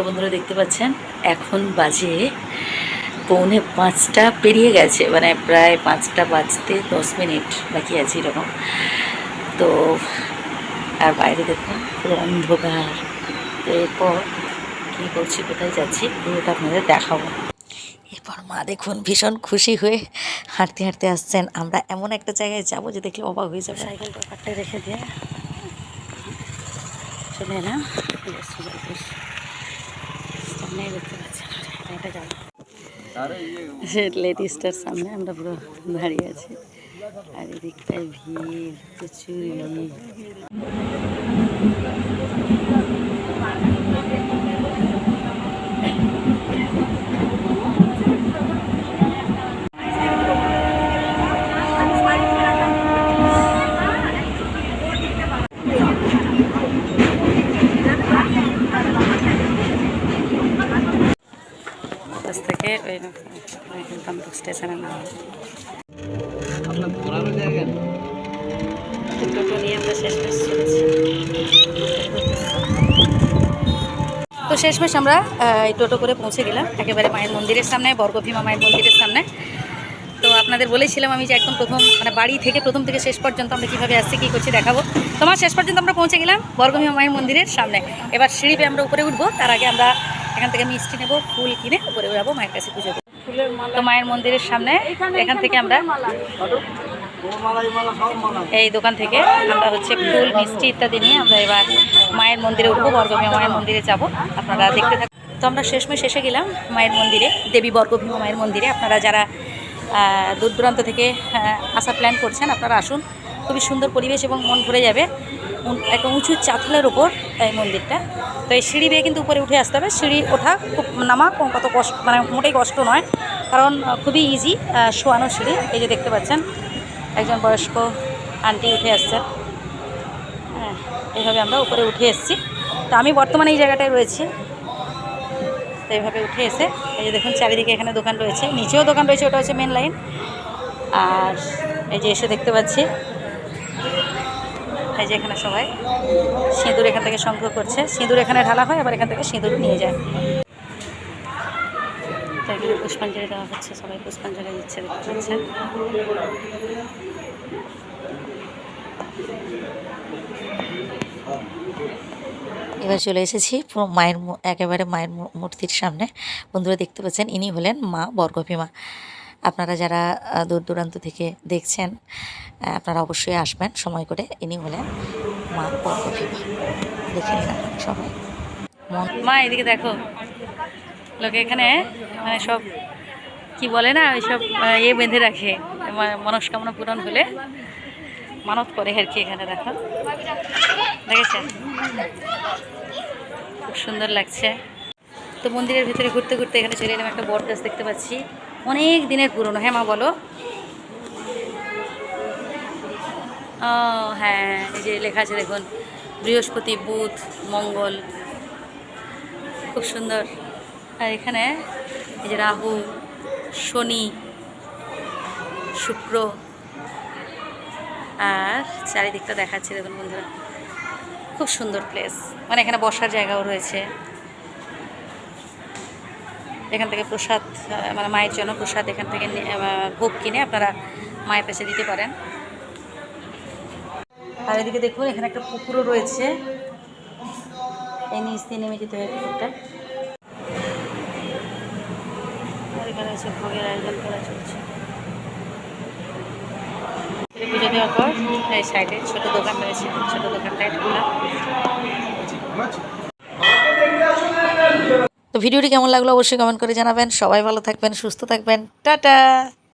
তো বন্ধুরা দেখতে পাচ্ছেন, এখন বাজে পৌনে পাঁচটা পেরিয়ে গেছে মানে প্রায় পাঁচটা বাজতে দশ মিনিট বাকি আছে এরকম। তো আর বাইরে দেখুন, পুরো অন্ধকার। তো এরপর কী করছি, কোথায় যাচ্ছি, পুরোটা আপনাদের দেখাবো। এরপর মা দেখুন, ভীষণ খুশি হয়ে হাঁটতে হাঁটতে আসছেন। আমরা এমন একটা জায়গায় যাব যে দেখলে অবাক হয়ে যাবে। সাইকেলটা ব্যাপারটা রেখে দিয়ে চলে না সামনে দেখতে লেডিসটার সামনে আমরা পুরো দাঁড়িয়ে আছি। আর এদিকটায় ভিড় প্রচুর ভিড় আমরা তো শেষমেশ আমরা এই টোটো করে পৌঁছে গেলাম, একেবারে মায়ের মন্দিরের সামনে, বর্গভীমা মায়ের মন্দিরের সামনে। তো আপনাদের বলেছিলাম আমি যে একদম প্রথম মানে বাড়ি থেকে প্রথম থেকে শেষ পর্যন্ত আমরা কীভাবে আসছি, কী করছি দেখাবো। তোমার শেষ পর্যন্ত আমরা পৌঁছে গেলাম বর্গভীমা মায়ের মন্দিরের সামনে। এবার সিঁড়ি আমরা উপরে উঠবো, তার আগে আমরা এখান থেকে মিষ্টি নেব ফুল কিনে উপরে যাব মায়ের কাছে পুজো করব। তো মায়ের মন্দিরের সামনে এখান থেকে আমরা এই দোকান থেকে আমরা হচ্ছে ফুল মিষ্টি ইত্যাদি নিয়ে আমরা এবার মায়ের মন্দিরে উঠবো বর্গভীমা মায়ের মন্দিরে যাব। আপনারা দেখতে থাকুন। তো আমরা শেষমেশ এসে গেলাম মায়ের মন্দিরে দেবী বর্গভীমা মায়ের মন্দিরে। আপনারা যারা আহ, দূর দূরান্ত থেকে আসার প্ল্যান করছেন আপনারা আসুন। খুবই সুন্দর পরিবেশ এবং মন ভরে যাবে। একটা উঁচু চাথলের ওপর এই মন্দিরটা। তো এই সিঁড়ি বেয়ে কিন্তু উপরে উঠে আসতে হবে। সিঁড়ি ওঠা খুব নামা কত কষ্ট মানে মোটেই কষ্ট নয়। কারণ খুবই ইজি শোয়ানো সিঁড়ি। এই যে দেখতে পাচ্ছেন, একজন বয়স্ক আন্টি উঠে আসছেন হ্যাঁ এইভাবে আমরা উপরে উঠে এসেছি। তো আমি বর্তমানে এই জায়গাটায় রয়েছি। তো এইভাবে উঠে এসে, এই যে দেখুন, চারিদিকে এখানে দোকান রয়েছে। নিচেও দোকান রয়েছে, ওটা হচ্ছে মেন লাইন আর এই যে এসে দেখতে পাচ্ছি এই যে এখানে সবাই সিঁদুর এখান থেকে সংগ্রহ করছে। সিঁদুর এখানে ঢালা হয়, আবার এখান থেকে সিঁদুর নিয়ে যায়। এখানে পুষ্পাঞ্জলি দেওয়া হচ্ছে, সবাই পুষ্পাঞ্জলি দিচ্ছে দেখতে পাচ্ছেন। এবার চলে এসেছি মায়ের একেবারে মায়ের মূর্তির সামনে। বন্ধুরা দেখতে পাচ্ছেন, ইনি হলেন মা বর্গভীমা। আপনারা যারা দূর দূরান্ত থেকে দেখছেন আপনারা অবশ্যই আসবেন, সময় করে। ইনি হলেন মা বর্গভীমা দেখে আপনারা সবাই। মা, এদিকে দেখো। লোকে এখানে মানে সব, কি বলে না, ওই সব ইয়ে বেঁধে রাখে। মনস্কামনা পূরণ হলে মানত করে আর কি এখানে, দেখো। দেখেছেন খুব সুন্দর লাগছে। তো মন্দিরের ভিতরে ঘুরতে ঘুরতে এখানে চলে এলাম একটা বট গাছ দেখতে পাচ্ছি। অনেক দিনের পুরনো। হ্যাঁ মা, বলো। ও হ্যাঁ এই যে লেখা আছে দেখুন, বৃহস্পতি, বুধ, মঙ্গল। খুব সুন্দর। আর এখানে এই যে রাহু, শনি, শুক্র। আর চারিদিকটা দেখাচ্ছি দেখুন বন্ধুরা। খুব সুন্দর প্লেস মানে এখানে বসার জায়গাও রয়েছে। এখান থেকে প্রসাদ মানে মায়ের জন্য প্রসাদ এখান থেকে ভোগ কিনে আপনারা মায়ের কাছে দিতে পারেন। আর এদিকে দেখুন, এখানে একটা পুকুরও রয়েছে। এই নিচ দিয়ে নেমে যেতে হয় পুকুরটা। এখানে পুজো দেওয়ার পর এই সাইডে ছোট দোকান রয়েছে। ছোট দোকানটায় তো ভিডিওটি কেমন লাগল অবশ্যই কমেন্ট করে জানাবেন। সবাই ভালো থাকবেন সুস্থ থাকবেন। টাটা!